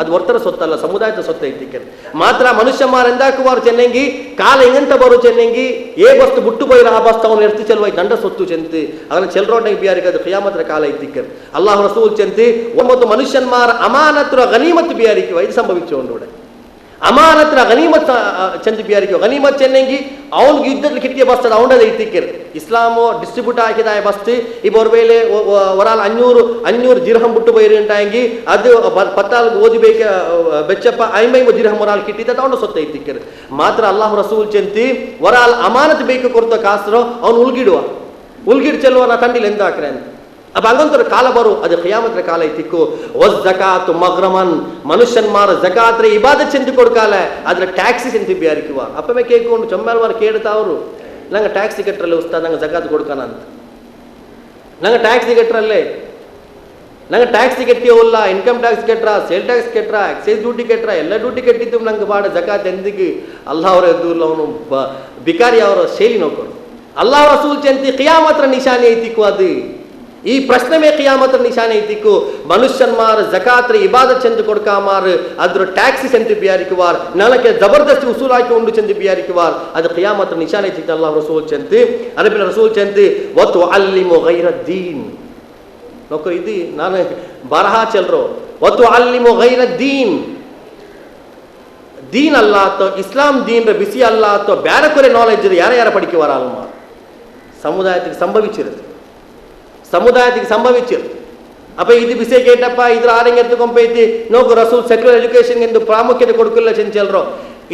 ಅದು ಒರ್ತರ ಸೊತ್ತಲ್ಲ, ಸಮುದಾಯದ ಸೊತ್ತ ಐತಿಕ್ಕರ್ ಮಾತ್ರ ಮನುಷ್ಯ ಮಾರೆಂದಾಕುವಾರು ಚೆನ್ನಂಗಿ, ಕಾಲ ಎಂಗಂತ ಬರು ಚೆನ್ನಂಗಿ, ಏ ಬಸ್ತು ಬುಟ್ಟು ಬೈರ ಆ ಬಸ್ತು ಅವನು ಎರ್ತಿ ಚೆಲ್ವಾಯ್ ದಂಡ ಸೊತ್ತು ಚೆಂತಿ. ಅದನ್ನ ಚೆಲ್ರೋಂಡ ಬಿಯಾರಿಗೆ ಅದು ಖಿಯಾಮತ್ರ ಕಾಲ ಐತಿಕ್ಕರ್ ಅಲ್ಲಾಹ್ ರಸೂಲ್ ಚೆಂತಿ, ಒಂಬತ್ತು ಮನುಷ್ಯನ್ಮಾರ ಅಮಾನತ್ರ ಗನೀಮತ್ ಬಿಯಾರಿಕೆ ಇದು ಸಂಭವಿച്ചു ಉಂಡು ಅಮಾನತ್ರ ಗನೀಮತ್ ಚಂದಿಬಿಯಾರಿಗೆ ಗನಿಮತ್ ಚೆನ್ನಂಗಿ, ಅವ್ನಿಗೆ ಯುದ್ಧದ ಕಿಟಕಿ ಬಸ್ತದ ಅವನದೇ ಇತ್ತಿಕ್ಕಿರ್ ಇಸ್ಲಾಮು ಡಿಸ್ಟ್ರಿಬ್ಯೂಟ್ ಆಕಿದಾಯ ಬಸ್ತಿ. ಈ ಮೇಲೆ ಒರಾಲ್ ಅಂಜೂರು ಅಂಜೂರು ಜಿರಹಂ ಬಿಟ್ಟು ಬೈರಿಂಟಾಗಿ ಅದು ಪತ್ತಾಲ್ಗೆ ಓದಿಬೇಕ ಬೆಚ್ಚಪ್ಪ ಐಮೈ ಜಿರಹಂ ಒರಾಲ್ ಕಿಟ್ಟಿದ್ದ ಅವನು ಸೊತ್ತ ಇತ್ತಿಕ್ಕಿರ್ ಮಾತ್ರ ಅಲ್ಲಾಹು ರಸೂಲ್ ಚೆಂತಿ ಒರಾಲ್ ಅಮಾನತ್ ಬೇಕು ಕೊರ್ತ ಕಾಸ್ರೋ, ಅವನು ಉಲ್ಗಿಡುವ. ಉಲ್ಗಿಡ್ ಚೆಲ್ಲುವ ನಾ ತಂಡಿಲ್ ಎಂದಾಕ್ರೆ ಅಂತ. ಹಂಗಂತರ ಕಾಲ ಬರು, ಅದು ಕಯಾಮತ್ರ ಕಾಲ ಐತಿಕ್ಕು ವಸ್ ಜಕಾತ್ ಮಗ್ರಮನ್ ಮನುಷ್ಯನ್ಮಾರ ಜಕಾತ್ರೆ ಇಬಾದ ಚೆಂದು ಕೊಡ್ಕಾಲ ಅದ್ರ ಟ್ಯಾಕ್ಸಿ ಚೆಂತಿ ಬಿಯಾರಿಕುವ. ಅಪ್ಪಮೆ ಕೇಳ್ಕೊಂಡು ಚೊಂಬಲ್ವಾರ ಕೇಳ್ತಾ ಅವರು. ನಂಗೆ ಟ್ಯಾಕ್ಸಿ ಕಟ್ಟರಲ್ಲಿ ಉಸ್ತಾ ನಂಗೆ ಜಕಾತ್ ಕೊಡ್ಕಾನ ಅಂತ. ನಂಗೆ ಟ್ಯಾಕ್ಸಿ ಕಟ್ಟರಲ್ಲೇ ನಂಗೆ ಟ್ಯಾಕ್ಸಿ ಕಟ್ಟಿಯೋಲ್ಲ ಇನ್ಕಮ್ ಟ್ಯಾಕ್ಸ್ ಕೆಟ್ರ, ಸೇಲ್ ಟ್ಯಾಕ್ಸ್ ಕೆಟ್ರ, ಎಕ್ಸೈಸ್ ಡ್ಯೂಟಿ ಕೆಟ್ರ, ಎಲ್ಲ ಡ್ಯೂಟಿ ಕಟ್ಟಿದ್ದು ನಂಗೆ ಬಾಡ ಜಕಾತ್ ಎಂದಿಗೆ. ಅಲ್ಲ ಅವರ ಎದುರು ಅವನು ಬ ಬಿಕಾರಿ ಅವರ ಶೈಲಿ ನೋಡ್ಕೊಂಡು. ಸೂಚಿ ರಸೂಲ್ ಚೆಂತಿ ಕಿಯಾಮತ್ರ ನಿಶಾನಿ ಐತಿಕ್ಕು ಅದು. ಈ ಪ್ರಶ್ನೆ ಮೇ ಕಿಯಾಮತ್ರ ನಿಶಾನೆ ಐತಿಕ್ಕು ಮನುಷ್ಯನ್ಮಾರ್ ಜಕಾತ್ರೆ ಇಬಾದ ಚೆಂದು ಕೊಡ್ಕಾಮಾರ್, ಅದ್ರ ಟ್ಯಾಕ್ಸಿ ಚೆಂದು ಬಿಯಾರಿಕುವಾರ್ ನನಗೆ ಜಬರ್ದಸ್ತಿ ಉಸೂಲ್ ಹಾಕಿ ಉಂಡು ಚೆಂದು ಬಿಯಾರಿಕುವಾರ್, ಅದು ಕಿಯಾಮತ್ರ ನಿಶಾನೆ ಐತಿತ್ತು ಅಲ್ಲಾಹ್ ರಸೂಲ್ ಚೆಂತಿ ಅರಬಿನ ರಸೂಲ್ ಚೆಂತಿ ಒತ್ತು ಅಲ್ಲಿಮು ಗೈರ ದೀನ್ ನೋಕೋ ಇದು ನಾನು ಬರಹ ಚೆಲ್ರು. ಒತ್ತು ಅಲ್ಲಿಮು ಗೈರ ದೀನ್ ದೀನ್ ಅಲ್ಲ ಅಥವಾ ಇಸ್ಲಾಂ ದೀನ್ ಬಿಸಿ ಅಲ್ಲ ಅಥವಾ ಬೇರೆ ಕೊರೆ ನಾಲೆಜ್ ಯಾರ ಯಾರ ಪಡಿಕೆ ಅಲ್ಮ ಸಮುದಾಯಕ್ಕೆ ಸಂಭವಿಸಿರುತ್ತೆ. ಸಮುದಾಯಕ್ಕೆ ಸಂಭವಿಸಿರುತ್ತೆ ಅಪ್ಪ ಇದು ಬಿಸಿ ಕೇಟಪ್ಪ ಇದ್ರ ಆರಂಗ ಎತ್ತುಕೊಂಪೈತಿ ನೋಕು ರಸೂಲ್ ಸೆಕ್ಯುಲರ್ ಎಜುಕೇಶನ್ ಎಂದು ಪ್ರಾಮುಖ್ಯತೆ ಕೊಡ್ಕಿಲ್ಲ ಚೆಂಚಲ್ರು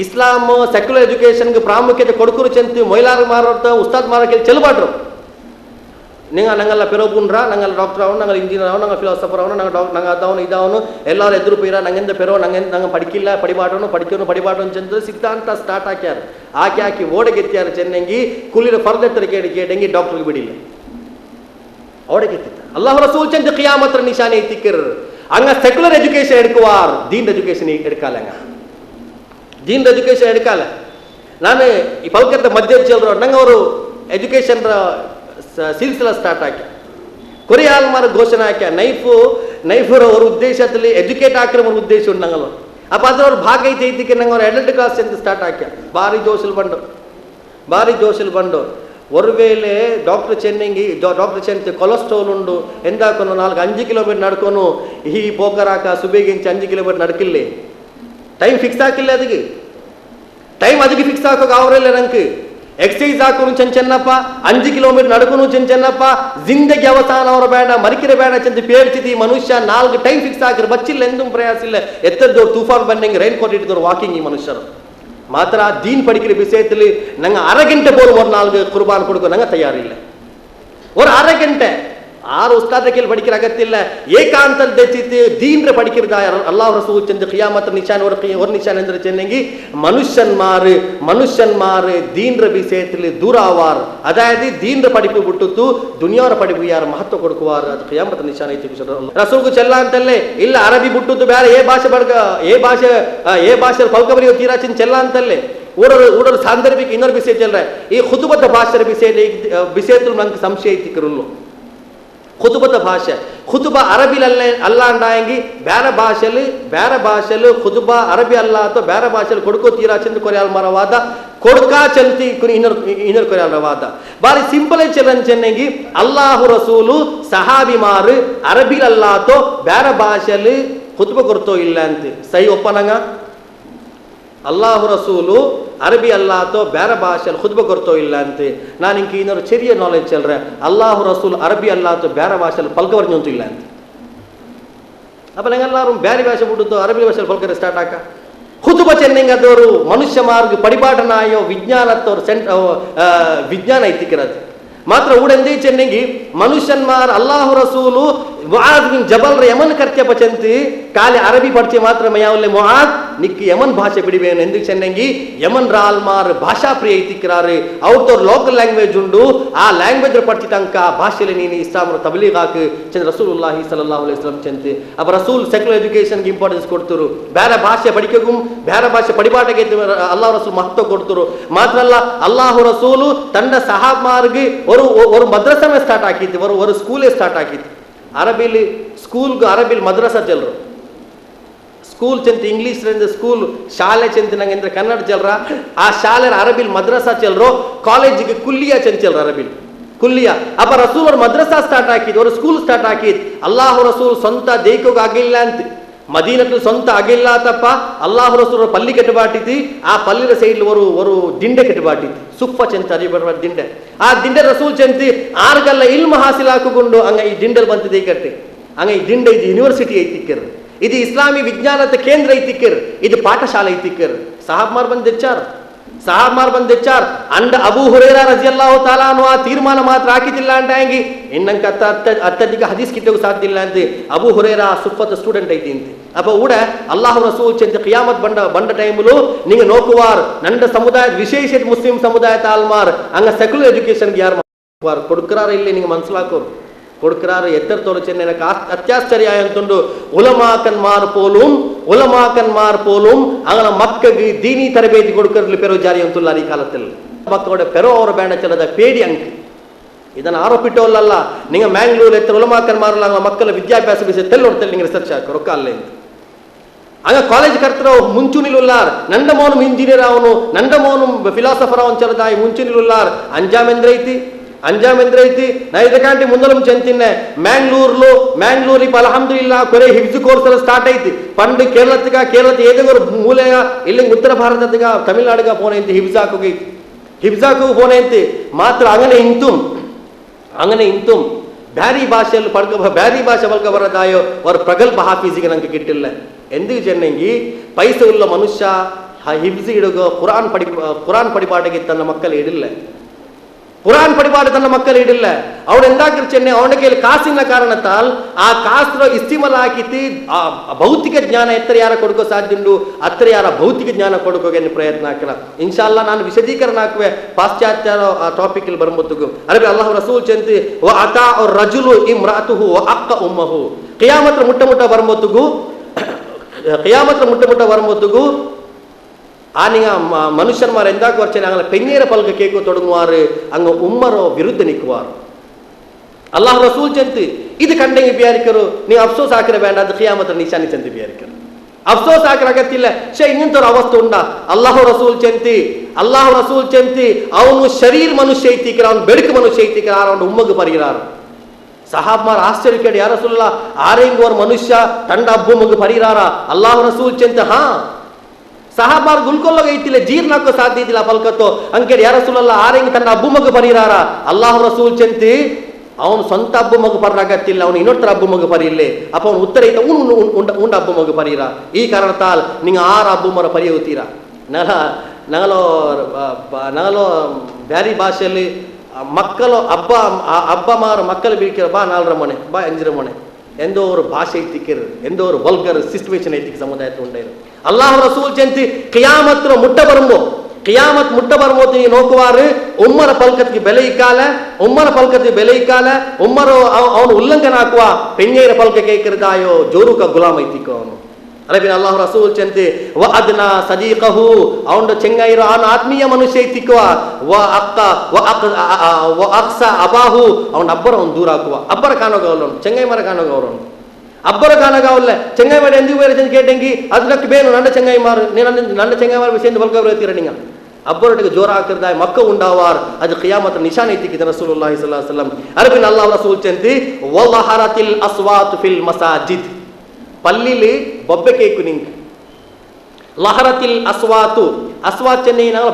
ಇಸ್ಲಾಂ ಸೆಕ್ಯುಲರ್ ಎಜುಕೇಶನ್ಗೆ ಪ್ರಾಮುಖ್ಯತೆ ಕೊಡ್ಕುರು ಚೆಂತಿ ಮಹಿಳಾರು ಮಾರೋರ್ತ ಉಸ್ತಾದ್ ಮಾರಕ್ಕೆ ಚೆಲ್ಬಾಡ್ರು ನಿಂಗ ನಂಗಲ್ಲ ಪೆರೋಪುನ್ರ ನಂಗಲ್ಲ ಡಾಕ್ಟರ್ ಅವನು ನಂಗಲ್ಲ ಇಂಜಿನಿಯರ್ ಅವನು ನಂಗೆ ಫಿಲಾಸಫರ್ ಅವನು ನಂಗೆ ಡಾಕ್ ನಂಗೆ ಅದವನು ಇದವನು ಎಲ್ಲರೂ ಎದುರು ಪೀರ ನಂಗೆಂದ ಪೆರೋ ನಂಗೆಂದ ನಂಗೆ ಪಡಿಕಿಲ್ಲ ಪಡಿಬಾಟನು ಪಡಿಕೋನು ಪಡಿಬಾಟನು ಚಂದ್ರ ಸಿಕ್ತಾಂತ ಸ್ಟಾರ್ಟ್ ಹಾಕ್ಯಾರ ಹಾಕಿ ಹಾಕಿ ಓಡಗೆತ್ಯಾರ ಚೆನ್ನಂಗಿ ಕುಲಿರ ಫರ್ದೆತ್ತರ ಕೇಳಿ ಕೇಳಂಗಿ ಡಾಕ್ಟರ್ಗೆ ಬಿಡಿಲ್ಲ ಓಡಗೆತ್ತಿತ್ತ ಅಲ್ಲಾಹ ರಸೂಲ್ ಚಂದ ಕಿಯಾಮತ್ರ ನಿಶಾನೆ ಐತಿಕ್ಕರ್ ಹಂಗ ಸೆಕ್ಯುಲರ್ ಎಜುಕೇಶನ್ ಎಡ್ಕುವಾರ್ ದೀನ್ ಎಜುಕೇಶನ್ ಎಡ್ಕಾಲ ಹಂಗ. ದೀನ್ ಎಜುಕೇಶನ್ ಎಡ್ಕಾಲ ನಾನು ಈ ಪಲ್ಕದ ಮಧ್ಯ ಚೆಲ್ರು ನಂಗೆ ಅವರು ಎಜುಕೇಶನ್ ಸಿಲ್ಸಿಲ ಸ್ಟಾರ್ಟ್ ಹಾಕಿ ಕೊರಿ ಮಾರ ಘೋಷಣೆ ಹಾಕ್ಯ ನೈಫು ನೈಫರ್ ಅವ್ರ ಉದ್ದೇಶದಲ್ಲಿ ಎಜುಕೇಟ್ ಹಾಕಿರೋ ಉದ್ದೇಶ ಉಂಟು ನಂಗಲ್ಲ ಅಪ್ಪ ಅದ್ರ ಅವ್ರ ಭಾಗ ಐತೆ ಐತಿಕ್ಕೆ ನಂಗೆ ಅವ್ರು ಎಡಲ್ಟ್ ಕ್ಲಾಸ್ ಅಂತ ಸ್ಟಾರ್ಟ್ ಹಾಕ್ಯ ಭಾರಿ ಜೋಶಲ್ ಬಂಡು. ಭಾರಿ ಜೋಶಲ್ ಬಂಡು. ಒರ್ವೇಲೆ ಡಾಕ್ಟರ್ ಚೆನ್ನಂಗಿ ಡಾಕ್ಟರ್ ಚೆನ್ನ ಕೊಲೆಸ್ಟ್ರಾಲ್ ಉಂಡು ಎಂದಾಕೊನು ನಾಲ್ಕು ಅಂಜು ಕಿಲೋಮೀಟರ್ ನಡ್ಕೊನು ಈ ಪೋಕರಾಕ ಸುಬೇಗಿಂಚಿ ಅಂಜು ಕಿಲೋಮೀಟರ್ ನಡ್ಕಿಲ್ಲಿ ಟೈಮ್ ಫಿಕ್ಸ್ ಹಾಕಿಲ್ಲ ಅದಕ್ಕೆ ಟೈಮ್ ಅದಕ್ಕೆ ಫಿಕ್ಸ್ ಹಾಕೋಕೆ ಅವರೆಲ್ಲ ನಂಗೆ ಎಕ್ಸೈಸ್ ಹಾಕೋನು ಚೆನ್ನ ಚೆನ್ನಪ್ಪ ಅಂಜು ಕಿಲೋಮೀಟರ್ ನಡ್ಕೊನು ಚೆನ್ನ ಚೆನ್ನಪ್ಪ ಜಿಂದಗಿ ಅವಸಾನ ಅವರ ಬೇಡ ಮರಿಕಿರ ಬೇಡ ಚೆಂದ ಪೇಡ್ತಿದ್ದಿ ಮನುಷ್ಯ ನಾಲ್ಕು ಟೈಮ್ ಫಿಕ್ಸ್ ಹಾಕಿರು ಬಚ್ಚಿಲ್ಲ ಎಂದೂ ಪ್ರಯಾಸ ಇಲ್ಲ ಎತ್ತದ್ದವ್ರು ತೂಫಾನ್ ಬಂದಂಗೆ ರೈನ್ ಕೋಟ್ ಇಟ್ಟಿದ್ರು ವಾಕಿಂಗ್ ಈ ಮನುಷ್ಯರು மாத்திரா தீன் படிக்கிற விஷயத்தில் நாங்கள் அரை அரகண்ட போகிற ஒரு நாளுக்கு குர்பான் கொடுக்க நாங்கள் தயாரில்லை. ஒரு அரை அரகண்ட ಆರು ಉಸ್ತಾದ್ರ ಕೇಳಿ ಪಡಿಕಿರ ಅಗತ್ಯ ಇಲ್ಲ ಏಕಾಂತ ದೀನ್ರ ಪಡಿಕಿರದ ಅಲ್ಲಾಹ್ ರಸೂಲ್ ಚಂದ ಕಿಯಾಮತ್ ನಿಶಾನ್ ಒರ್ ನಿಶಾನ್ ಅಂದ್ರೆ ಚೆನ್ನಂಗಿ ಮನುಷ್ಯನ್ಮಾರು ಮನುಷ್ಯನ್ಮಾರು ದೀನ್ರ ವಿಷಯದಲ್ಲಿ ದೂರಾವಾರ್ ಅದಾಯದಿ ದೀನ್ರ ಪಡಿಪು ಬಿಟ್ಟಿತ್ತು ದುನಿಯಾವರ ಪಡಿಪು ಯಾರು ಮಹತ್ವ ಕೊಡುಕುವಾರ್ ಅದು ಕಿಯಾಮತ್ ನಿಶಾನ್ ಐತಿ ರಸೂಲ್ಗೂ ಚೆಲ್ಲ ಅಂತಲ್ಲೇ ಇಲ್ಲ ಅರಬಿ ಬಿಟ್ಟದ್ದು ಬೇರೆ ಏ ಭಾಷೆ ಬಡ್ಗ ಏ ಭಾಷೆ ಏ ಭಾಷೆ ಪೌಕಬರಿಯೋ ತೀರಾಚಿನ ಚೆಲ್ಲ ಅಂತಲ್ಲೇ ஒரு ஒரு சாந்தர்பிக்கு இன்னொரு விஷயம் சொல்றேன் ஈ ஹுதுபத்த பாஷர் விஷயத்தில் நமக்கு சம்சயித்திக்கிறோம் ಖುತುಬತ ಭಾಷೆ. ಖುತುಬ ಅರಬಿಲಲ್ಲೇ ಅಲ್ಲ ಅಂಡಾಯಂಗಿ ಬೇರೆ ಭಾಷೆಯಲ್ಲಿ ಬೇರೆ ಭಾಷೆಯಲ್ಲಿ ಖುತುಬ ಅರಬಿ ಅಲ್ಲ ಅಥವಾ ಬೇರೆ ಭಾಷೆಯಲ್ಲಿ ಕೊಡುಕೋ ತೀರಾ ಚಂದ ಕೊರಿಯಾಲ್ ಮರವಾದ ಕೊಡ್ಕಾ ಚಂತಿ ಕುನಿ ಇನ್ನರ್ ಇನ್ನರ್ ಕೊರಿಯಾಲ್ ರವಾದ ಬಾರಿ ಸಿಂಪಲ್ ಚಲನ್ ಚೆನ್ನಂಗಿ, ಅಲ್ಲಾಹು ರಸೂಲು ಸಹಾಬಿ ಮಾರು, ಅರಬಿಲಲ್ಲಾತೋ ಬೇರೆ ಭಾಷೆಯಲ್ಲಿ ಖುತುಬ ಕೊಡ್ತೋ ಇಲ್ಲ ಅಂತ. ಸೈ ಒಪ್ಪನಂಗ? ಅಲ್ಲಾಹು ರಸೂಲು ಅರಬಿ ಅಲ್ಲಾತೋ ಬೇರೆ ಭಾಷೆಯಲ್ಲಿ ಖುದ್ಬ ಕೊರ್ತೋ ಇಲ್ಲ ಅಂತ. ನಾನು ಇಂಕ ಏನಾದ್ರು ಚೆರಿಯ ನಾಲೆಜ್ ಅಲ್ರೆ ಅಲ್ಲಾಹು ರಸೂಲ್ ಅರಬಿ ಅಲ್ಲಾತೋ ಬೇರೆ ಭಾಷೆಯಲ್ಲಿ ಪಲ್ಕವರ್ಜಂತು ಇಲ್ಲ ಅಂತ. ಅಪ್ಪ ನಂಗೆಲ್ಲಾರು ಬೇರೆ ಭಾಷೆ ಬಿಡುತ್ತೋ, ಅರಬಿ ಭಾಷೆಯಲ್ಲಿ ಪಲ್ಕರೆ ಸ್ಟಾರ್ಟ್ ಆಕ ಚೆನ್ನಿಂಗ್ ಅದವರು ಮನುಷ್ಯ ಮಾರ್ಗ ಪಡಿಪಾಟನಾಯೋ ವಿಜ್ಞಾನತ್ತವ್ರು ಸೆಂಟ್ ವಿಜ್ಞಾನ ಐತಿಕ್ಕಿರದು ಮಾತ್ರ ಊಡಂದಿ ಚೆನ್ನಂಗಿ ಮನುಷ್ಯನ್ಮಾರ್ ಅಲ್ಲಾಹು ರಸೂಲು ಮೊಹಾದ್ ಬಿನ್ ಜಬಲ್ರ ಯಮನ್ ಕರ್ತ್ಯ ಪಚಂತಿ, ಕಾಲಿ ಅರಬಿ ಪಡ್ಚೆ ಮಾತ್ರ ಮಯಾವಲ್ಲೇ ಮೊಹಾದ್ ನಿಕ್ ಯಮನ್ ಭಾಷೆ ಬಿಡಿವೇನು ಎಂದಿಗೆ ಚೆನ್ನಂಗಿ, ಯಮನ್ ರಾಲ್ಮಾರ್ ಭಾಷಾ ಪ್ರಿಯ ಇತಿಕ್ರಾರೆ ಅವ್ರದವ್ರ ಲೋಕಲ್ ಲ್ಯಾಂಗ್ವೇಜ್ ಉಂಡು, ಆ ಲ್ಯಾಂಗ್ವೇಜ್ ಪಡ್ತಿ ತಂಕ ಆ ಭಾಷೆಯಲ್ಲಿ ನೀನು ಇಸ್ಲಾಮರು ತಬಲೀಗ್ ಹಾಕಿ ಚಂದ್ರ ರಸೂಲ್ ಉಲ್ಲಾಹಿ ಸಲಹು ಇಸ್ಲಾಂ ಚಂತಿ. ಅಪ್ಪ ರಸೂಲ್ ಸೆಕ್ಯುಲರ್ ಎಜುಕೇಶನ್ಗೆ ಇಂಪಾರ್ಟೆನ್ಸ್ ಕೊಡ್ತರು. ಬೇರೆ ಭಾಷೆ ಪಡಿಕೆಗೂ ಬೇರೆ ಭಾಷೆ ಪಡಿಪಾಟಕ್ಕೆ ಅಲ್ಲಾಹ್ ರಸೂಲ್ ಮಹತ್ವ ಕೊಡ್ತರು. ಮಾತ್ರ ಅಲ್ಲ ಅಲ್ಲಾಹು ರಸೂಲು ತಂಡ ಸಹಾಬ್ ಮಾರ್ಗಿ ಅವರು ಮದ್ರಸಮೇ ಸ್ಟಾರ್ಟ್ ಹಾಕಿತ್ತು ಅವರು ಸ್ಕೂಲೇ ಸ್ಟಾರ್ಟ್ ಹಾಕಿತ್ತು ಅರಬಿಲಿ ಸ್ಕೂಲ್ಗೂ ಅರಬಿಲ್ ಮದ್ರಸ ಚೆಲ್ರು ಸ್ಕೂಲ್ ಚೆಂತ ಇಂಗ್ಲೀಷ್ ಸ್ಕೂಲ್ ಶಾಲೆ ಚೆಂತ ನಂಗೆ ಅಂದ್ರೆ ಕನ್ನಡ ಚಲ್ರ ಆ ಶಾಲೆ ಅರಬಿಲ್ ಮದ್ರಸಾ ಚಲ್ರೋ ಕಾಲೇಜಿಗೆ ಕುಲ್ಲಿಯ ಚೆಂತ ಚಲ್ರ ಅರಬಿಲ್. ಕುಲ್ಲಿಯ. ಅಪ್ಪ ರಸೂಲ್ ಅವ್ರು ಮದ್ರಸಾ ಸ್ಟಾರ್ಟ್ ಹಾಕಿದ್, ಅವ್ರು ಸ್ಕೂಲ್ ಸ್ಟಾರ್ಟ್ ಹಾಕಿದ್. ಅಲ್ಲಾಹು ರಸೂಲ್ ಸ್ವಂತ ದೇಕೋಗ ಆಗಿಲ್ಲ ಅಂತ. ಮದೀನಕ್ಕೆ ಸ್ವಂತ ಅಗಿಲ್ಲಾತಪ್ಪ ಅಲ್ಲಾಹು ರಸೂರ ಪಲ್ಲಿ ಕೆಟ್ಟುಬಾಟಿತಿ. ಆ ಪಲ್ಲಿರ ಸೈಡ್ಲು ಒರು ಒರು ದಿಂಡೆ ಕೆಟ್ಟುಬಾಟಿತಿ. ಸುಪ್ಪ ಚೆಂತ ಅರಿ ಬರುವ ದಿಂಡೆ. ಆ ದಿಂಡೆ ರಸೂಲ್ ಚೆಂತಿ, ಆರ್ಗಲ್ಲ ಇಲ್ಮ ಹಾಸಿಲಾಕುಗೊಂಡು ಹಂಗ ಈ ದಿಂಡಲ್ ಬಂತಿದೆ ಈ ಕಟ್ಟಿ. ಹಂಗ ಈ ದಿಂಡೆ ಇದು ಯೂನಿವರ್ಸಿಟಿ ಐತಿಕ್ಕಿರ್ ಇದು ಇಸ್ಲಾಮಿ ವಿಜ್ಞಾನದ ಕೇಂದ್ರ ಐತಿಕ್ಕಿರ್ ಇದು ಪಾಠಶಾಲೆ ಐತಿಕ್ಕಿರ್ ಸಾಹಬ್ ಮಾರ್ ಬಂದ್ ಹೆಚ್ಚಾರ ಸಾಹಬ್ಮಾರ್ ಬಂದ್ ಹೆಚ್ಚಾರ್ ಅಂಡ ಅಬು ಹುರೇರ ರಜಿಯಲ್ಲಾಹು ತಾಲಾನು ಆ ತೀರ್ಮಾನ ಮಾತ್ರ ಹಾಕಿದಿಲ್ಲ ಅಂತ ಹೆಂಗಿ ಇನ್ನಂಕ ಅತ್ತ ಅತ್ತ ಅತ್ಯಧಿಕ ಹದೀಸ್ ಕಿಟ್ಟೋಗು ಸಾಧ್ಯ ಇಲ್ಲ ಅಂತ ಅಬು ಹುರೇರ ಸುಪ್ಪತ್ತ ಸ್ಟೂಡೆಂಟ್ ಐತಿ ಅಂತ ಅಪ್ಪ ಊಡ ಅಲ್ಲಾಹು ರಸೂಲ್ ಚೆಂತ ಕಿಯಾಮತ್ ಬಂಡ ಬಂಡ ಟೈಮುಲು ನಿಂಗೆ ನೋಕುವಾರ್. ನಂಡ ಸಮುದಾಯ ವಿಶೇಷ ಮುಸ್ಲಿಂ ಸಮುದಾಯ ತಾಲ್ಮಾರ್ ಹಂಗ ಸೆಕ್ಯುಲರ್ ಎಜುಕೇಶನ್ಗೆ ಯಾರು ವಾರ್ ಕೊಡ್ಕರಾರ ಇಲ್ಲಿ ನಿಂಗೆ ಮನ್ಸಲಾಕೋರು. കൊടുക്കാറ് എത്രത്തോളം എനിക്ക് അത്യാശ്ചര്യമായിട്ടുണ്ട് ഉലമാക്കന്മാർ പോലും ഉലമാക്കന്മാർ പോലും അങ്ങനെ മക്കൾക്ക് ദീനി തരബേതി കൊടുക്കുന്നതിൽ പെരോ ജാരിയുള്ള ഈ കാലത്തിൽ മക്കളുടെ പെരോ അവർ വേണ്ട ചിലത് പേടി അങ്ങ് ಇದನ್ನು ಆರೋಪಿಟ್ಟವಲ್ಲ ನಿಂಗ ಮ್ಯಾಂಗ್ಳೂರ್ ಎತ್ತ ಉಲಮಾಕರ್ ಮಾರಲ್ಲ ಮಕ್ಕಳ ವಿದ್ಯಾಭ್ಯಾಸ ಬಿಸಿ ತೆಲ್ಲೋಡ್ತಲ್ಲಿ ನಿಂಗೆ ರಿಸರ್ಚ್ ಹಾಕಿ ರೊಕ್ಕ ಅಲ್ಲೇ ಆಗ ಕಾಲೇಜ್ ಕರ್ತರ ಮುಂಚೂನಿಲುಲ್ಲಾರ್ ನಂದಮೋನು ಇಂಜಿನಿಯರ್ ಅವನು ನಂದಮೋನು ಫಿಲಾಸಫರ್ ಅವನು ಚಲದಾಯಿ ಮುಂಚೂನಿಲುಲ್ಲಾರ್ ಅಂಜಾಮ್ ಎಂದ್ರೈತಿ ಅಂಜಾಮ್ ಎಂದ್ರೈತಿ ನಾ ಇದಕ್ಕಾಂಟಿ ಮುಂದಲಂ ಚೆಂತಿನ್ನೆ ಮ್ಯಾಂಗ್ಳೂರ್ಲು, ಮ್ಯಾಂಗ್ಳೂರ್ ಇಪ್ಪ ಅಲ್ಹಮ್ದುಲಿಲ್ಲಾ ಕೊರೆ ಹಿಬ್ಸು ಕೋರ್ಸ್ ಸ್ಟಾರ್ಟ್ ಐತಿ. ಪಂಡ್ ಕೇರಳത്തിಗ ಕೇರಳದ ಏದಗರು ಮೂಲೆಯ ಇಲ್ಲಿ ಉತ್ತರ ಭಾರತದಿಗ ತಮಿಳ್ನಾಡಿಗ ಪೋನೈತಿ ಹಿಬ್ಸಾಕೋಗೈತಿ ಹಿಬ್ಸಾಕು ಪೋನೈತಿ ಮಾತ್ರ ಅಂಗನೆ ಇಂತುಂ ಅಂಗನೆ ಇಂತುಂ. ಬ್ಯಾರಿ ಭಾಷೆಯಲ್ಲಿ ಪಡ್ಕ ಬ್ಯಾರಿ ಭಾಷೆ ಪಲ್ಕ ಬರದಾಯೋ ಅವರ ಪ್ರಗಲ್ಭ ಹಾಫೀಸಿಗೆ ನಂಗೆ ಗಿಟ್ಟಿಲ್ಲ ಎಂದಿಗೂ ಚೆನ್ನಂಗಿ ಪೈಸೆ ಉಳ್ಳ ಮನುಷ್ಯ ಹಿಬ್ಸಿ ಇಡುಗೋ ಕುರಾನ್ ಪಡಿ, ಕುರಾನ್ ಪಡಿಪಾಟಿಗೆ ತನ್ನ ಮಕ್ಕಳು ಇಡಿಲ್ಲ. ತನ್ನ ಮಕ್ಕಳು ಇಡಿಲ್ಲ. ಅವಳು ಎಂದಾಕಿರ್ ಚೆನ್ನೆ ಅವನ ಕೈಲಿ ಕಾಸಿನ ಕಾರಣತಾಲ್ ಆ ಕಾಸ್ತ್ರ ಇಸ್ತಿಮಲ್ ಹಾಕಿತಿ ಆ ಭೌತಿಕ ಜ್ಞಾನ ಎತ್ತರ ಯಾರ ಕೊಡ್ಕೋ ಸಾಧ್ಯ ಉಂಡು? ಅತ್ತರ ಯಾರ ಭೌತಿಕ ಜ್ಞಾನ ಕೊಡ್ಕೋಗೆ ಪ್ರಯತ್ನ ಹಾಕಿಲ್ಲ. ಇನ್ಶಾಲ್ಲ ನಾನು ವಿಶದೀಕರಣ ಹಾಕುವೆ. ಪಾಶ್ಚಾತ್ಯ ಟಾಪಿಕ್ ಇಲ್ಲಿ ಬರ್ಬೋದುಗು ಅರಬಿ ಅಲ್ಲಾಹ್ ರಸೂಲ್ ಚಂತಿ ವ ಅತಾ ಅವ್ರ ರಜುಲು ಇಮ್ರಾತುಹು ವ ಅಕ್ಕ ಉಮ್ಮಹು. ಕಿಯಾಮತ್ರ ಮುಟ್ಟ ಮುಟ್ಟ ಬರ್ಬೋದುಗು ಕಿಯಾಮತ್ರ ಮುಟ್ಟ ಮುಟ್ಟ ಬರ್ಬೋದುಗು ಆನಿಗ ಮನುಷ್ಯನ್ಮಾರ ಎಂದಾಗ ವರ್ಚನೆ ಆಗಲ್ಲ ಪೆನ್ನೀರ ಪಲ್ಕ ಕೇಕು ತೊಡಗುವಾರು ಅಂಗ ಉಮ್ಮರೋ ವಿರುದ್ಧ ನಿಕ್ಕುವಾರು ಅಲ್ಲಾಹ್ ರಸೂಲ್ ಚಂತಿ ಇದು ಕಂಡಂಗೆ ಬಿಯಾರಿಕರು ನೀವು ಅಫ್ಸೋಸ್ ಹಾಕಿರ ಬೇಡ ಅದು ಖಿಯಾಮತ್ರ ನಿಶಾನಿ ಚಂತಿ ಬಿಯಾರಿಕರು ಅಫ್ಸೋಸ್ ಹಾಕಿರ ಅಗತ್ಯ ಇಲ್ಲ ಶೇ ಇನ್ನಿಂತರ ಅವಸ್ಥೆ ಉಂಡ ಅಲ್ಲಾಹು ರಸೂಲ್ ಚಂತಿ ಅಲ್ಲಾಹು ರಸೂಲ್ ಚಂತಿ ಅವನು ಶರೀರ್ ಮನುಷ್ಯ ಐತಿಕ್ರ ಅವನು ಬೆಡಕು ಮನುಷ್ಯ ಐತಿಕ್ರ ಅವನು ಉಮ್ಮಗು ಪರಿಗಿರಾರು ಸಹಾಬ್ಮಾರ್ ಆಶ್ಚರ್ಯ ಕೇಳಿ ಯಾರ ರಸೂಲ್ಲ ಆರೇಂಗ್ ಅವ್ರ ಮನುಷ್ಯ ತಂಡ ಅಬ್ಬು ಮಗು ಪರಿರಾರ ಅಲ್ಲಾಹು ರಸೂಲ್ ಚಂತ ಹಾ ಸಹಬಾರ್ ಗುಲ್ಕೊಲ್ಲೋಗ ಐತಿಲ್ಲ ಜೀರ್ಣಾಕೋ ಸಾಧ್ಯ ಇದ್ದಿಲ್ಲ ಫಲ್ಕತ್ತು ಅಂಕೇಳಿ ಯಾರ ಸುಲಲ್ಲ ಆರೆಂಗ್ ತನ್ನ ಅಬ್ಬು ಮಗು ಪರಿಹಾರ ಅಲ್ಲಾಹು ರಸೂಲ್ ಚೆಂತಿ, ಅವನು ಸ್ವಂತ ಮಗ ಮಗು ಪರನಾಗತ್ತಿಲ್ಲ ಅವನು ಇನ್ನೊತ್ತರ ಅಬ್ಬು ಮಗು ಪರಿಯಿಲ್ಲ ಅಪ್ಪ, ಅವನು ಉತ್ತರ ಐತ ಉಂಡು ಉಂಡ ಉಂಡ ಅಬ್ಬು ಮಗು ಪರಿಯಿರ ಈ ಕಾರಣತಾಲ್ ನಿಂಗೆ ಆರು ಅಬ್ಬು ಮರ ಪರಿಯುತ್ತೀರ ನಗಲ ನಗಲೋ ನಗಲೋ, ಬ್ಯಾರಿ ಭಾಷೆಯಲ್ಲಿ ಮಕ್ಕಳು ಅಬ್ಬ ಅಬ್ಬ ಮಾರು ಮಕ್ಕಳು ಬೀಳ್ಕಿರ, ಬಾ ನಾಲ್ರ ಮನೆ ಬಾ ಎಂಜರ ಮನೆ ಎಂದೋ ಅವರು ಭಾಷೆ ಐತಿಕ್ಕಿರು ಎಂದೋ ಅವರು ವಲ್ಗರ್ ಸಿಚುವೇಶನ್ ಐತಿಕ್ ಸಮುದಾಯ ಉಂಡೈರು ಅಲ್ಲಾಹ್ ರಸೂಲ್ ಜಂತಿ ಕಿಯಾಮತ್ರ ಮುಟ್ಟ ಬರಂಬೋ ಕಿಯಾಮತ್ ಮುಟ್ಟ ಬರ್ಬೋದು ನೀವು ನೋಕುವಾರು ಉಮ್ಮರ ಪಲ್ಕತ್ಗೆ ಬೆಲೆ ಇಕ್ಕಾಲ ಉಮ್ಮರ ಪಲ್ಕತ್ಗೆ ಬೆಲೆ ಇಕ್ಕಾಲ ಉಮ್ಮರು ಅವನು ಉಲ್ಲಂಘನ ಹಾಕುವ ಪೆಣ್ಣೇರ ಪಲ್ಕ ಕೇಕಿರ್ದಾಯೋ ಜೋರುಕ ಗುಲಾಮ್ ಐತಿಕೋ ಅವನು ಅಲ್ಲಬಿನ ಅಲ್ಲಾಹ್ ರಸೂಲ್ ಚಂತಿ ವ ಅದ್ನ ಸದೀಕಹು ಅವನ ಚೆಂಗಾಯಿರೋ ಅವನ ಆತ್ಮೀಯ ಮನುಷ್ಯ ಐತಿಕ್ಕುವ ವ ಅಕ್ಕ ವ ಅಕ್ ವ ಅಕ್ಸ ಅಬಾಹು ಅವನ ಅಬ್ಬರ ಅವನು ದೂರ ಹಾಕುವ ಅಬ್ಬರ ಕಾಣೋಗವಲ್ಲ ಚೆಂಗೈ ಮರ ಕಾಣೋಗವ್ರವನು ಅಬ್ಬರ ಕಾಣಗಾವಲ್ಲ ಚೆಂಗಾಯಿ ಮಾಡಿ ಎಂದಿಗೂ ಬೇರೆ ಜನ ಕೇಟಂಗಿ ಅದಕ್ಕೆ ಬೇನು ನನ್ನ ಚೆಂಗಾಯಿ ಮಾರು ನೀ ನನ್ನ ನನ್ನ ಚೆಂಗಾಯಿ ಮಾರು ವಿಷಯ ಬಲ್ಕವ್ರು ಹೇಳ್ತೀರ ನಿಂಗ ಅಬ್ಬರೊಟ್ಟಿಗೆ ಜೋರ ಆಗ್ತಿರ್ದಾಯ ಮಕ್ಕ ಉಂಡಾವಾರ್ ಅದು ಕಿಯಾಮತ್ ನಿಶಾನ್ ಐತಿಕ್ಕಿದ ರಸೂಲುಲ್ಲಾಹಿ ಸಲ್ಲಾ ಸಲ್ಲಂ ಅರಬಿನ್ ಅಲ್ಲಾಹ್ ರಸೂಲ್ ಚಂತಿ ವಲ್ಲಹರತಿಲ್ ಅಸ್ವಾತ್ ಫಿಲ್ ಮಸಾಜಿದ್ ಪಲ್ಲಿಲಿ ಬೊಬ್ಬೆ ಕೇಕು ನಿಂಗ್ ಲಹರತಿಲ್ ಅಸ್ವಾತು ಅಸ್ವಾತ್ ಚೆನ್ನೈ ನಾಲ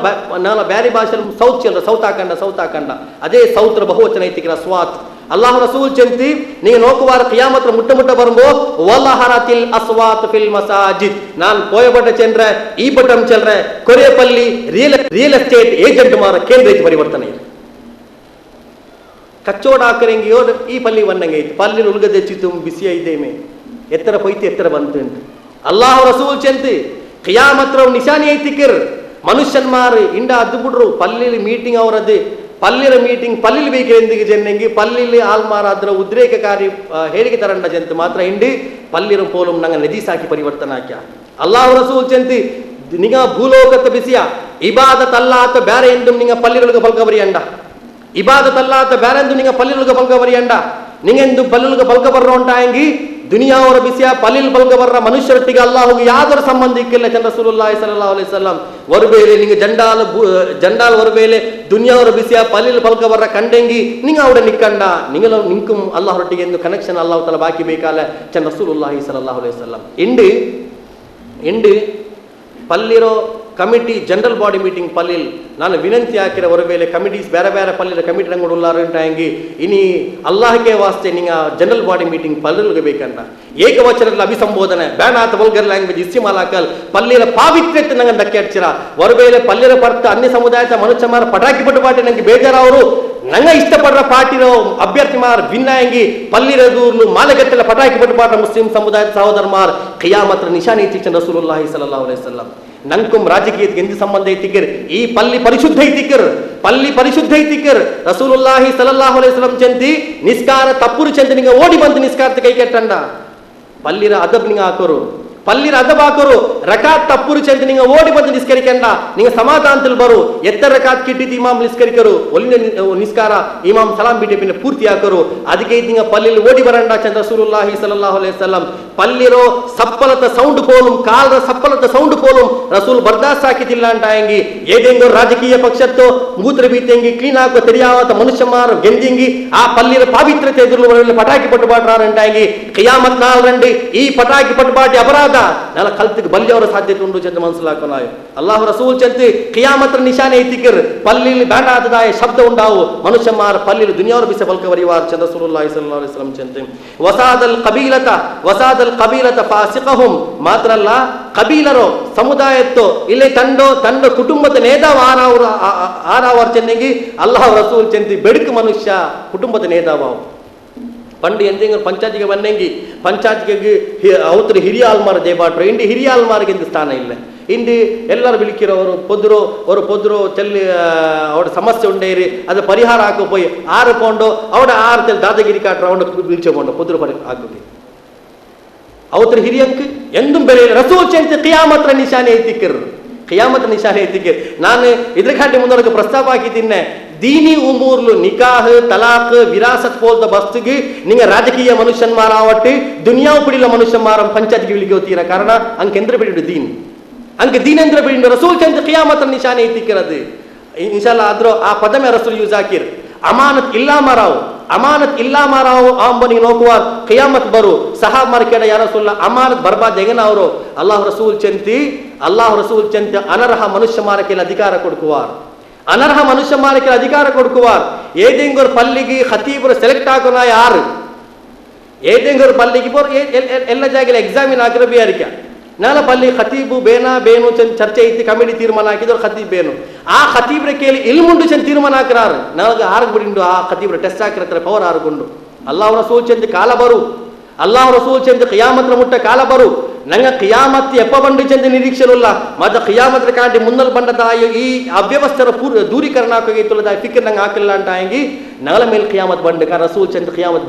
ನಾಲ ಬ್ಯಾರಿ ಭಾಷೆಯಲ್ಲಿ ಸೌತ್ ಚೆಲ್ರ ಸೌತ್ ಹಾಕಂಡ ಸೌತ್ ಹಾಕಂಡ ಅದೇ ಸೌತ್ರ ಬಹುವಚನ ಐತಿಕ್ಕಿರ ಅಸ್ವಾತ್ ಅಲ್ಲಾಹ್ ರಸೂಲ್ ಚೆಂತಿ ನೀವು ನೋಕುವಾರ ಕಿಯಾಮತ್ರ ಮುಟ್ಟ ಮುಟ್ಟ ಬರಂಬೋ ವಲ್ಲಹರತಿಲ್ ಅಸ್ವಾತ್ ಫಿಲ್ ಮಸಾಜಿದ್ ನಾನು ಪೋಯಬಟ್ಟ ಚೆಂದ್ರೆ ಈ ಬಟಂ ಚೆಲ್ರೆ ಕೊರೆಯಪಲ್ಲಿ ರಿಯಲ್ ರಿಯಲ್ ಎಸ್ಟೇಟ್ ಏಜೆಂಟ್ ಮಾರ ಕೇಂದ್ರ ಐತಿ ಪರಿವರ್ತನೆ ಕಚ್ಚೋಡ ಹಾಕರಂಗಿಯೋ ಈ ಪಲ್ಲಿ ವನ್ನಂಗೆ ಐತಿ ಪಲ್ಲಿ ಉಲ್ಗದೆಚ್ಚಿತು ಬಿಸಿ ಐದೇಮೆ ಎತ್ತರ ಪೊಯ್ತಿ ಎತ್ತರ ಬಂತು ಅಂತ ಅಲ್ಲಾಹ್ ರಸೂಲ್ ಚೆಂತಿ ಕಿಯಾಮತ್ರ ನಿಶಾನಿ ಐತಿಕ್ಕಿರ್ ಮನುಷ್ಯನ್ಮಾರ್ ಇಂಡ ಅದ್ದು ಬಿಡ್ರು ಪಲ್ಲಿಲಿ ಮೀಟಿಂಗ್ ಅವರದ್ದು ಪಲ್ಲಿರ ಮೀಟಿಂಗ್ ಪಲ್ಲಿಲಿ ಬೇಕು ಎಂದಿಗೆ ಜನ್ನಂಗಿ ಪಲ್ಲಿಲಿ ಆಲ್ಮಾರ ಅದರ ಉದ್ರೇಕಕಾರಿ ಹೇಳಿಕೆ ತರಂಡ ಜಂತ ಮಾತ್ರ ಹಿಂಡಿ ಪಲ್ಲಿರ ಪೋಲುಂ ನಂಗೆ ನದಿ ಸಾಕಿ ಪರಿವರ್ತನೆ ಹಾಕ್ಯ ಅಲ್ಲಾಹ್ ರಸೂಲ್ ಚೆಂತಿ ನಿಗ ಭೂಲೋಕತ ಬಿಸಿಯ ಇಬಾದತ್ ಅಲ್ಲಾತ ಬ್ಯಾರೆ ಎಂದು ನಿಂಗ ಪಲ್ಲಿರೊಳಗ ಪಲ್ಕ ಬರಿ ಅಂಡ ಇಬಾದತ್ ಅಲ್ಲಾತ ಬ್ಯಾರೆ ಎಂದು ನಿಂಗ ಪಲ್ಲಿರೊಳಗ ಪಲ್ಕ ಬರಿ ಅಂಡ ನಿಂಗೆಂದು ಪಲ್ಲುಲ್ಗೆ ಬಲ್ಕ ಬರ್ರ ಉಂಟಾಯಂಗಿ ದುನಿಯಾವರ ಬಿಸಿಯ ಪಲ್ಲಿಲ್ ಬಲ್ಕ ಬರ್ರ ಮನುಷ್ಯರೊಟ್ಟಿಗೆ ಅಲ್ಲಾಹುಗೆ ಯಾವ್ದಾರು ಸಂಬಂಧಿಕ್ಕಿಲ್ಲ ಚಂದ್ರ ಸುರುಲ್ಲಾಹಿ ಸಲ್ಲಲ್ಲಾಹು ಅಲೈಹಿ ವಸಲ್ಲಂ ವರುಬೇಲೆ ನಿಂಗೆ ಜಂಡಾಲ್ ಬು- ಜಂಡಾಲ್ ವರುಬೇಲೆ ದುನಿಯಾವರ ಬಿಸಿಯ ಪಲ್ಲಿಲ್ ಬಲ್ಕ ಬರ್ರ ಕಂಡೆಂಗಿ ನಿಂಗೆ ಅವಡ ನಿಕ್ಕಂಡ ನಿಂಗಲ ನಿಂಕುಂ ಅಲ್ಲಾಹರೊಟ್ಟಿಗೆ ಎಂದು ಕನೆಕ್ಷನ್ ಅಲ್ಲಾಹು ತಲ ಬಾಕಿ ಬೇಕಲ್ಲ ಚಂದ್ರ ಸುರುಲ್ಲಾಹಿ ಸಲ್ಲಲ್ಲಾಹು ಅಲೈಹಿ ವಸಲ್ಲಂ ಇಂಡು ಇಂಡು ಪಲ್ಲಿರೋ ಕಮಿಟಿ ಜನರಲ್ ಬಾಡಿ ಮೀಟಿಂಗ್ ಪಲ್ಲಿಲ್ ನಾನು ವಿನಂತಿ ಹಾಕಿರ ಹೊರಬೇಲೆ ಕಮಿಟೀಸ್, ಬೇರೆ ಬೇರೆ ಪಲ್ಲಿರ ಕಮಿಟಿ ರಂಗಡು ಉಳ್ಳಾರು ಉಂಟಾಯಂಗಿ ಇನಿ ಅಲ್ಲಾಹಕ್ಕೆ ವಾಸ್ತೆ ನಿಂಗ ಜನರಲ್ ಬಾಡಿ ಮೀಟಿಂಗ್ ಪಲ್ಲಿಲ್ಗೆ ಬೇಕಂತ. ಏಕವಚನದಲ್ಲಿ ಅಭಿಸಂಬೋಧನೆ ಬ್ಯಾನಾಥ ವಲ್ಗರ್ ಲ್ಯಾಂಗ್ವೇಜ್ ಇಸ್ತಿಮಾಲಾಕಲ್, ಪಲ್ಲಿರ ಪಾವಿತ್ರ್ಯತೆ ನಂಗೆ ಧಕ್ಕೆ ಹಚ್ಚಿರ. ಹೊರಬೇಲೆ ಪಲ್ಲಿರ ಪರ್ತ ಅನ್ಯ ಸಮುದಾಯದ ಮನುಷ್ಯಮಾರ ಪಟಾಕಿ ಪಟ್ಟು ಪಾಟಿ ನಂಗೆ ಬೇಜಾರವರು ನಂಗ ಇಷ್ಟಪಡ್ರ ಪಾರ್ಟಿರೋ ಅಭ್ಯರ್ಥಿ ಮಾರ್ ಭಿನ್ನಾಯಂಗಿ ಪಲ್ಲಿರದೂರ್ಲು, ಮಾಲಗಟ್ಟೆಲ ಪಟಾಕಿ ಪಟ್ಟು ಪಾಟ ಮುಸ್ಲಿಂ ಸಮುದಾಯದ ಸಹೋದರ ಮಾರ್, ಖಿಯಾಮತ್ರ ನಿಶಾನಿ ಇತ್ತೀಚಿನ ರಸೂಲುಲ್ಲಾಹಿ ಸಲ್ಲಲ್ಲಾಹು ಅಲೈಹಿ ವಸಲ್ಲಂ. ನಂಕುಂ ರಾಜಕೀಯಕ್ಕೆ ಎಂದಿ ಸಂಬಂಧ ಐತಿಕ್ಕರ್ ಈ ಪಲ್ಲಿ ಪರಿಶುದ್ಧ ಐತಿಕ್ಕರ್ ಪಲ್ಲಿ ಪರಿಶುದ್ಧ ಐತಿಕ್ಕರ್ ರಸೂಲುಲ್ಲಾಹಿ ಸಲ್ಲಲ್ಲಾಹು ಅಲೈಹಿ ವಸಲ್ಲಂ ಚಂತಿ ನಿಸ್ಕಾರ ತಪ್ಪುರು ಚಂತಿ ನಿಂಗೆ ಓಡಿ ಬಂದು ನಿಸ್ಕಾರತೆ ಕೈ ಕೆಟ್ಟಂಡ. ಪಲ್ಲಿರ ಅದಬ್ ನಿಂಗೆ ಹಾಕೋರು. ಪಲ್ಲಿರ ಅದ ಬಾಕರು ರಕಾತ್ ತಪ್ಪುರು ಚಂತ ನಿಂಗ ಓಡಿ ಬಂದು ನಿಸ್ಕರಿಕೆಂಡ ನಿಂಗ ಸಮಾಧಾನ ಬರು. ಎತ್ತರ ರಕಾತ್ ಕಿಟ್ಟಿದ್ದು ಇಮಾಮ್ ನಿಸ್ಕರಿಕರು. ನಿ- ನಿಸ್ಕಾರ ಇಮಾಮ್ ಸಲಾಂ ಬಿಟ್ಟಿ ಪಿನ್ನ ಪೂರ್ತಿ ಹಾಕರು. ಅದಕ್ಕೆ ನಿಂಗ ಪಲ್ಲಿಲ್ ಓಡಿ ಬರಂಡ ಚಂದ್ರ ಸುರುಲ್ಲಾಹಿ ಸಲ್ಲಲ್ಲಾಹು ಅಲೈಹಿ ವಸಲ್ಲಂ. ಪಲ್ಲಿರೋ ಸಪ್ಪಲತ ಸೌಂಡ್ ಪೋಲುಂ ಕಾಲದ ಸಪ್ಪಲತ ಸೌಂಡ್ ಪೋಲುಂ ರಸೂಲ್ ಬರ್ದಾಸ್ ಹಾಕಿದಿಲ್ಲ ಅಂತ ಹೆಂಗಿ. ಏದೆಂಗೋ ರಾಜಕೀಯ ಪಕ್ಷತ್ತೋ, ಮೂತ್ರ ಬೀತೆಂಗಿ ಕ್ಲೀನ್ ಹಾಕೋ ಮನುಷ್ಯ ಮಾರ ಗೆಂದಿಂಗಿ ಆ ಪಲ್ಲಿರ ಪಾವಿತ್ರ್ಯತೆ ಎದುರು ಪಟಾಕಿ ಪಟ್ಟು ಬಾಟ್ರಾರಂಟ ಹೆಂಗಿ. ಕಿಯಾಮತ್ ನಾಲ್ ರಂಡಿ ಈ ಪಟಾಕಿ ಪಟ್ಟು ಬಾಟಿ ಅಪರಾಧ ನೆಲ ಕಲ್ತಿಗೆ ಬಲ್ಯವರ ಸಾಧ್ಯತೆ ಉಂಟು ಚಂದ ಮನಸ್ಸಲಾಕೋ ನಾಯ್. ಅಲ್ಲಾಹು ರಸೂಲ್ ಚಂತಿ ಕಿಯಾಮತ್ರ ನಿಶಾನೆ ಐತಿಕರ್ ಪಲ್ಲಿಲಿ ಬ್ಯಾಟಾದದಾಯ ಶಬ್ದ ಉಂಡಾವು. ಮನುಷ್ಯಮಾರ ಪಲ್ಲಿಲಿ ದುನಿಯಾವ್ರ ಬಿಸ ಬಲ್ಕ ವರಿವಾರ್ ಚಂದ ಸುರುಲ್ಲಾಹಿ ವಸಲ್ಲಂ ಚಂತಿ. ವಸಾದಲ್ ಕಬೀಲತ ವಸಾದಲ್ ಕಬೀಲತ ಫಾಸಿಕಹುಂ. ಮಾತ್ರ ಅಲ್ಲ ಕಬೀಲರು, ಸಮುದಾಯತ್ತು, ಇಲ್ಲಿ ತಂಡೋ, ತಂಡ ಕುಟುಂಬದ ನೇತಾವ ಆರಾವ್ರ ಆರಾವರ್ ಚೆನ್ನಿಗೆ ಅಲ್ಲಾಹ್ ರಸೂಲ್ ಚೆಂತಿ ಬೆಡುಕು ಮನುಷ್ಯ ಕುಟುಂಬದ ನೇದಾವ ಪಂಡು ಎಂದಿಂಗ ಪಂಚಾಯತಿಗೆ ಬನ್ನೆಂಗಿ ಹಿ ಅವತರ ಹಿರಿಯ ಆಲ್ಮಾರ ದೇಬಾಟ್ರು ಇಂಡಿ ಹಿರಿಯ ಆಲ್ಮಾರಿಗೆ ಇಂದು ಸ್ಥಾನ ಇಲ್ಲ. ಇಂಡಿ ಎಲ್ಲರೂ ಬಿಳಿಕಿರೋರು ಪೊದ್ರು, ಅವರು ಪೊದ್ರು ಚೆಲ್ಲಿ ಅವಡ ಸಮಸ್ಯೆ ಉಂಡೇರಿ ಅದು ಪರಿಹಾರ ಹಾಕೋ ಪೋಯಿ ಆರು ಕೊಂಡು ಅವಡ ಆರು ತೆಲ್ ದಾದಗಿರಿ ಕಾಟ್ರ ಅವನ ಬಿಳಿಚೋಕೊಂಡು ಪೊದ್ರು ಪರಿ ಹಾಕೋಕೆ. ಅವತ್ರ ಹಿರಿಯಂಕ್ ಎಂದೂ ಬೆಲೆ ರಸೂಲ್ ಚಂತ ಕಿಯಾಮತ್ರ ನಿಶಾನೆ ಐತಿಕ್ಕರು ಕಿಯಾಮತ್ರ ನಿಶಾನೆ ಐತಿಕ್ಕರು ನಾನು ಇದ್ರ ಕಾಟಿ ಮುಂದೊಳಗೆ ಪ್ರಸ್ತಾಪ ಹಾಕಿದ್ದೀನಿ ದೀನಿ ಉಮೂರ್ಲು ನಿಕಾಹ್ ತಲಾಕ್ ವಿರಾಸತ್ ಪೋಲ್ದ ಬಸ್ತಿಗೆ ನಿಂಗ ರಾಜಕೀಯ ಮನುಷ್ಯನ್ ಮಾರಾವಟ್ಟಿ ದುನಿಯಾ ಕುಡಿಲ ಮನುಷ್ಯನ್ ಮಾರಂ ಪಂಚಾಯತ್ಗೆ ಇಳಿಗೆ ಹೋಗ್ತೀರ ಕಾರಣ ಅಂಕೆಂದ್ರ ಬಿಡಿಡು ದೀನ್. ಅಂಕೆ ದೀನೇಂದ್ರ ಬಿಡಿ ರಸೂಲ್ ಚಂದ ಕಿಯಾಮತ್ರ ನಿಶಾನೆ ಐತಿಕ್ಕರದು ಇನ್ಶಾಲ್ಲ ಆದ್ರೂ ಆ ಪದಮೆ ರಸೂಲ್ ಯೂಸ್ ಅಮಾನತ್ ಇಲ್ಲ ಮಾರಾವ್, ಅಮಾನತ್ ಇಲ್ಲ ಮಾರಾವು ಅಂಬನಿಗೆ ನೋಕುವ ಕಿಯಾಮತ್ ಬರು. ಸಹಾಬ್ ಮಾರ್ಕೆಡ ಯಾರ ಸುಲ್ಲ ಅಮಾನತ್ ಬರ್ಬಾದ್ ಹೆಗನ ಅವರು. ಅಲ್ಲಾಹ್ ರಸೂಲ್ ಚಂತಿ, ಅಲ್ಲಾಹ್ ರಸೂಲ್ ಚಂತಿ ಅನರ್ಹ ಮನುಷ್ಯ ಮಾರಕ್ಕೆ ಅಧಿಕಾರ ಕೊಡ್ಕುವಾರ್. ಅನರ್ಹ ಮನುಷ್ಯ ಮಾರಕ್ಕೆ ಅಧಿಕಾರ ಕೊಡ್ಕುವಾರ್. ಏದಿಂಗರ್ ಪಲ್ಲಿಗೆ ಖತೀಬ್ರು ಸೆಲೆಕ್ಟ್ ಆಗೋನ ಯಾರು? ಏದಿಂಗರ್ ಪಲ್ಲಿಗೆ ಬೋರ್ ಎಲ್ಲ ಜಾಗಲ ಎಕ್ಸಾಮಿನ್ ಹಾಕಿರೋ ಬಿಯಾರಿಕೆ ನಾಲ ಪಲ್ಲಿ ಖತೀಬು ಬೇನಾ ಬೇನು ಚಂದ್ ಚರ್ಚೆ ಐತಿ ಕಮಿಟಿ ತೀರ್ಮಾನ ಹಾಕಿದ್ರು ಖತೀಬ್ ಬೇನು. ಆ ಖತೀಬ್ರ ಕೇಳಿ ಇಲ್ಮುಂಡು ಚಂದ್ ತೀರ್ಮಾನ ಹಾಕಿರಾರು. ನನಗೆ ಆರ್ಗ್ ಬಿಡಿಂಡು ಆ ಖತೀಬ್ರ ಟೆಸ್ಟ್ ಹಾಕಿರತ್ತಾರೆ ಪವರ್ ಆರ್ಗೊಂಡು ಅಲ್ಲ ಅವರ ಚಂದ ಕಾಲ ಬರು. ಅಲ್ಲಾಹ್ ರಸೂಲ್ ಚಂದ ಕಿಯಾಮತ್ರ ಮುಟ್ಟ ಕಾಲ ಬರು. ನಂಗೆ ಕಿಯಾಮತ್ ಎಪ್ಪ ಬಂಡು ಚಂದ ನಿರೀಕ್ಷೆನುಲ್ಲ ಮತ್ತೆ ಕಿಯಾಮತ್ರ ಕಾಂಟಿ ಮುನ್ನಲ್ ಬಂಡದಾಯ ಈ ಅವ್ಯವಸ್ಥೆರ ಪೂರ್ ದೂರೀಕರಣ ಹಾಕೋಗಿತ್ತು ಫಿಕ್ರ್ ನಂಗೆ ಹಾಕಿಲ್ಲ ಅಂತ ಹಂಗಿ ನಗಲ ಮೇಲೆ ಕಿಯಾಮತ್ ಬಂಡು. ಕಾ ರಸೂಲ್ ಚಂದ ಕಿಯಾಮತ್